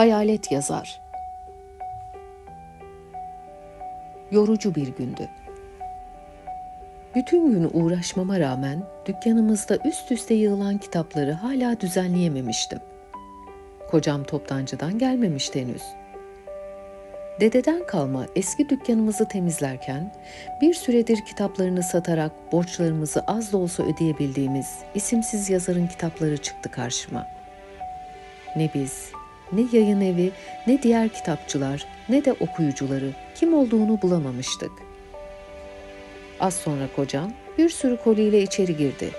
Hayalet yazar. Yorucu bir gündü. Bütün gün uğraşmama rağmen dükkanımızda üst üste yığılan kitapları hala düzenleyememiştim. Kocam toptancıdan gelmemişti henüz. Dededen kalma eski dükkanımızı temizlerken bir süredir kitaplarını satarak borçlarımızı az da olsa ödeyebildiğimiz isimsiz yazarın kitapları çıktı karşıma. Ne biz, ne yayın evi, ne diğer kitapçılar, ne de okuyucuları kim olduğunu bulamamıştık. Az sonra kocam bir sürü koliyle içeri girdi.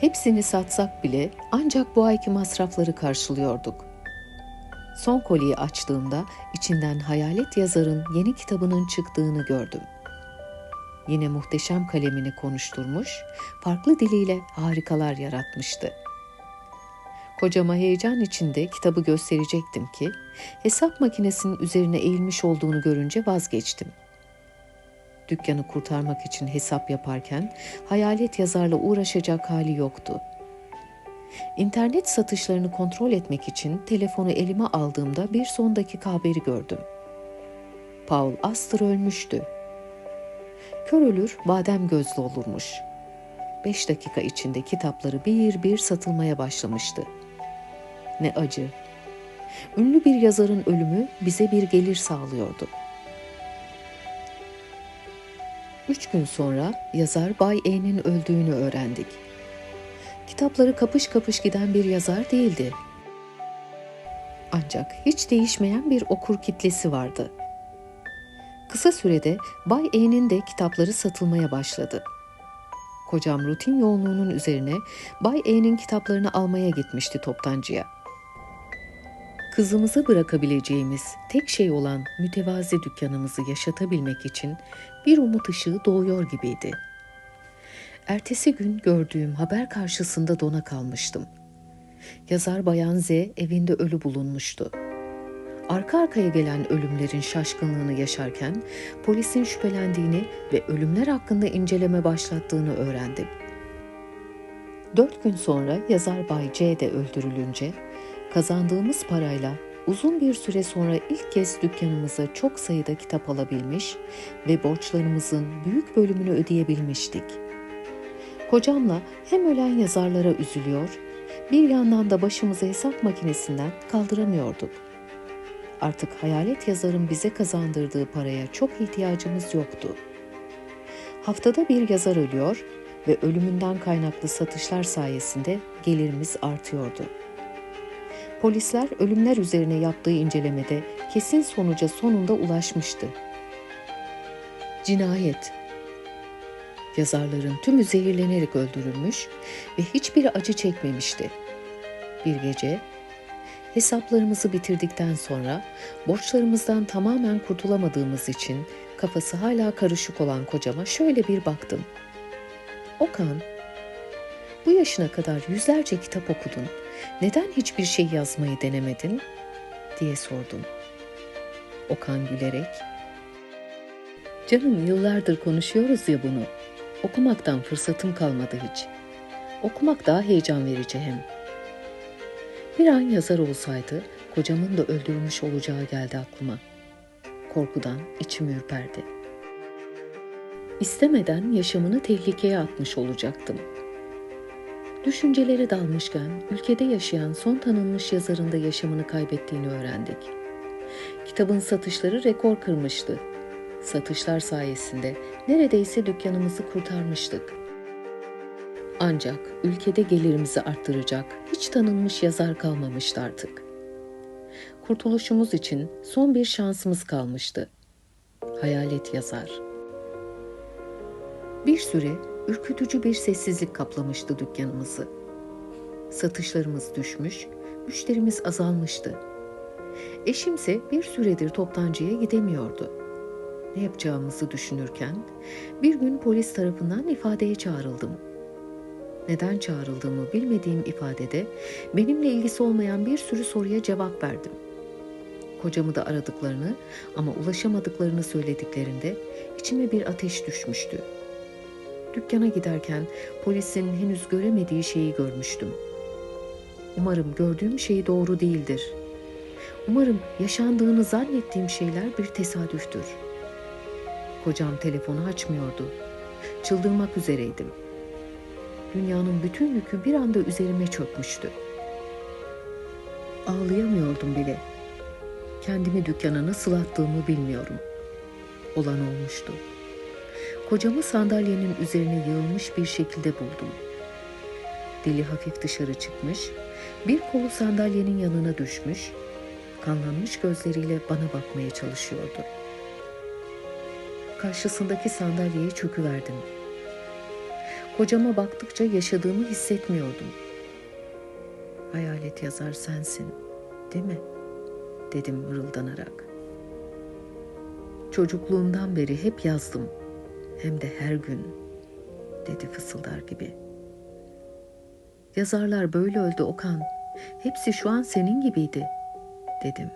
Hepsini satsak bile ancak bu ayki masrafları karşılıyorduk. Son koliyi açtığımda içinden hayalet yazarın yeni kitabının çıktığını gördüm. Yine muhteşem kalemini konuşturmuş, farklı diliyle harikalar yaratmıştı. Kocama heyecan içinde kitabı gösterecektim ki hesap makinesinin üzerine eğilmiş olduğunu görünce vazgeçtim. Dükkanı kurtarmak için hesap yaparken hayalet yazarla uğraşacak hali yoktu. İnternet satışlarını kontrol etmek için telefonu elime aldığımda bir son dakika haberi gördüm. Paul Astor ölmüştü. Kör ölür, badem gözlü olurmuş. Beş dakika içinde kitapları bir bir satılmaya başlamıştı. Ne acı. Ünlü bir yazarın ölümü bize bir gelir sağlıyordu. Üç gün sonra yazar Bay E'nin öldüğünü öğrendik. Kitapları kapış kapış giden bir yazar değildi. Ancak hiç değişmeyen bir okur kitlesi vardı. Kısa sürede Bay E'nin de kitapları satılmaya başladı. Kocam rutin yoğunluğunun üzerine Bay E'nin kitaplarını almaya gitmişti toptancıya. Kızımızı bırakabileceğimiz tek şey olan mütevazi dükkanımızı yaşatabilmek için bir umut ışığı doğuyor gibiydi. Ertesi gün gördüğüm haber karşısında dona kalmıştım. Yazar Bayan Z evinde ölü bulunmuştu. Arka arkaya gelen ölümlerin şaşkınlığını yaşarken polisin şüphelendiğini ve ölümler hakkında inceleme başlattığını öğrendim. Dört gün sonra yazar Bay C de öldürülünce kazandığımız parayla uzun bir süre sonra ilk kez dükkanımıza çok sayıda kitap alabilmiş ve borçlarımızın büyük bölümünü ödeyebilmiştik. Kocamla hem ölen yazarlara üzülüyor, bir yandan da başımızı hesap makinesinden kaldıramıyorduk. Artık hayalet yazarın bize kazandırdığı paraya çok ihtiyacımız yoktu. Haftada bir yazar ölüyor ve ölümünden kaynaklı satışlar sayesinde gelirimiz artıyordu. Polisler ölümler üzerine yaptığı incelemede kesin sonuca sonunda ulaşmıştı. Cinayet. Yazarların tümü zehirlenerek öldürülmüş ve hiçbiri acı çekmemişti. Bir gece hesaplarımızı bitirdikten sonra borçlarımızdan tamamen kurtulamadığımız için kafası hala karışık olan kocama şöyle bir baktım. Okan, bu yaşına kadar yüzlerce kitap okudun. Neden hiçbir şey yazmayı denemedin? diye sordum. Okan gülerek, Canım yıllardır konuşuyoruz ya bunu. Okumaktan fırsatım kalmadı hiç. Okumak daha heyecan verici hem. Bir an yazar olsaydı kocamın da öldürülmüş olacağı geldi aklıma. Korkudan içim ürperdi. İstemeden yaşamını tehlikeye atmış olacaktım. Düşüncelere dalmışken ülkede yaşayan son tanınmış yazarın da yaşamını kaybettiğini öğrendik. Kitabın satışları rekor kırmıştı. Satışlar sayesinde neredeyse dükkanımızı kurtarmıştık. Ancak ülkede gelirimizi arttıracak hiç tanınmış yazar kalmamıştı artık. Kurtuluşumuz için son bir şansımız kalmıştı. Hayalet yazar. Bir süre ürkütücü bir sessizlik kaplamıştı dükkanımızı. Satışlarımız düşmüş, müşterimiz azalmıştı. Eşimse bir süredir toptancıya gidemiyordu. Ne yapacağımızı düşünürken bir gün polis tarafından ifadeye çağrıldım. Neden çağrıldığımı bilmediğim ifadede benimle ilgisi olmayan bir sürü soruya cevap verdim. Kocamı da aradıklarını ama ulaşamadıklarını söylediklerinde içime bir ateş düşmüştü. Dükkana giderken polisin henüz göremediği şeyi görmüştüm. Umarım gördüğüm şey doğru değildir. Umarım yaşandığını zannettiğim şeyler bir tesadüftür. Kocam telefonu açmıyordu. Çıldırmak üzereydim. Dünyanın bütün yükü bir anda üzerime çökmüştü. Ağlayamıyordum bile. Kendimi dükkana nasıl attığımı bilmiyorum. Olan olmuştu. Kocamı sandalyenin üzerine yığılmış bir şekilde buldum. Dili hafif dışarı çıkmış, bir kolu sandalyenin yanına düşmüş, kanlanmış gözleriyle bana bakmaya çalışıyordu. Karşısındaki sandalyeye çöküverdim. Kocama baktıkça yaşadığımı hissetmiyordum. Hayalet yazar sensin, değil mi? dedim mırıldanarak. Çocukluğumdan beri hep yazdım. Hem de her gün, dedi fısıldar gibi. Yazarlar böyle öldü Okan. Hepsi şu an senin gibiydi, dedim.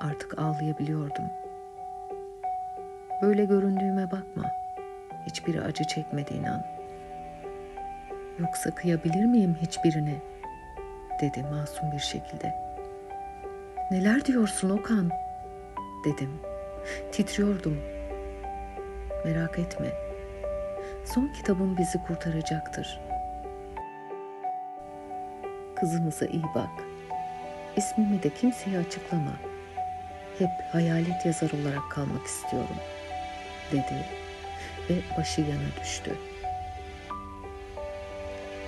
Artık ağlayabiliyordum. Böyle göründüğüme bakma. Hiçbiri acı çekmedi inan. Yoksa kıyabilir miyim hiçbirine? dedi masum bir şekilde. Neler diyorsun Okan? dedim. Titriyordum. Merak etme. Son kitabım bizi kurtaracaktır. Kızımıza iyi bak. İsmimi de kimseye açıklama. Hep hayalet yazar olarak kalmak istiyorum, dedi ve başı yana düştü.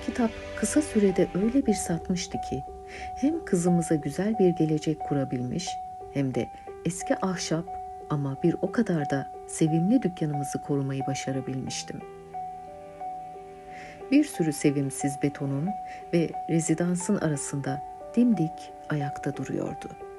Kitap kısa sürede öyle bir satmıştı ki hem kızımıza güzel bir gelecek kurabilmiş hem de eski ahşap ama bir o kadar da sevimli dükkanımızı korumayı başarabilmiştim. Bir sürü sevimsiz betonun ve rezidansın arasında dimdik ayakta duruyordu.''